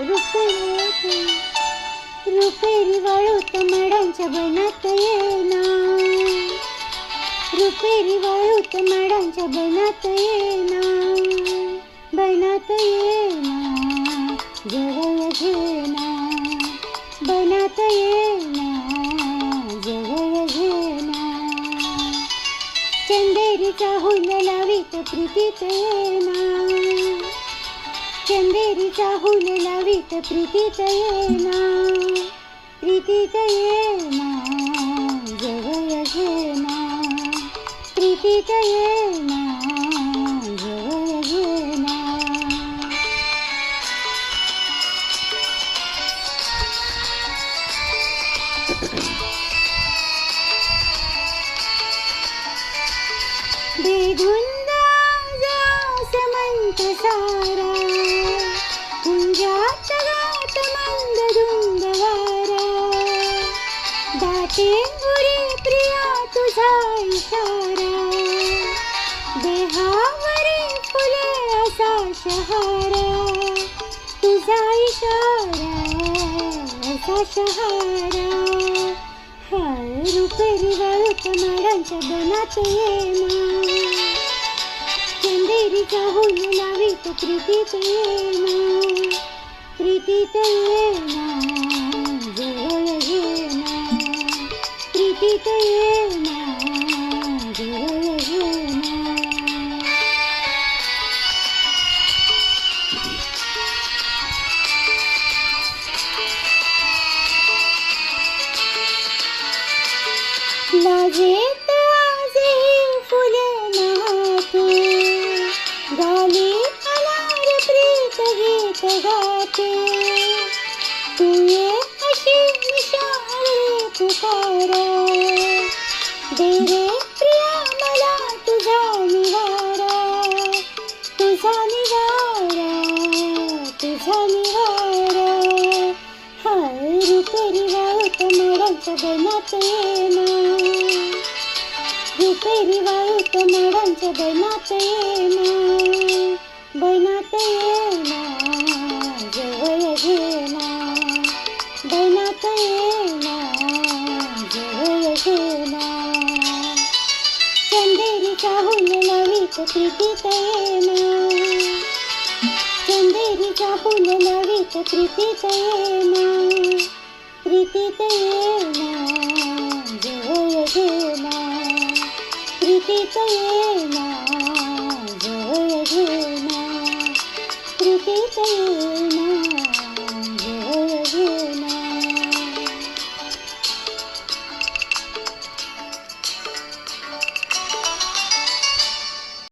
रुपे रुपेरी रुपेरी वाळूत माडांच्या बनात येना रुपेरी वाळूत माडांच्या बनात येना बनात येना जवळ घेना बनात येना जवळ घेना चंदेरीचा हुल लावीत प्रीतीत येना चंदेरीचा हुल लावीत प्रीतीत येना प्रीतीत येना जवळ घेना प्रीतीत येना जवळ घेना बेधुंद टेंगुरे प्रिया तुझा इशारा. देहावरे फुले असा शहारा. तुझा इशारा असा शहारा. हाय रुपेरी वाळूत माडांच्या बनात ये चंदेरी चाहून लावी तो प्रीतीत येना দিতে না। লাজেতে আজি ফুলে নাতে গালে আমার প্রীত গীত গাতে। তুই হাসি মিশালে পুকারা रे प्रिया मला तुझा निवारा तुझा निवारा तुझा निवारा हाय रुपेरी वाळूत माडांच्या बनात येना रुपेरी वाळूत माडांच्या बनात येना बनात తృపితయన చందరి చాపుల లవిత తృపితయన తృపితయన జయన తృపితయన జయన తృపితయన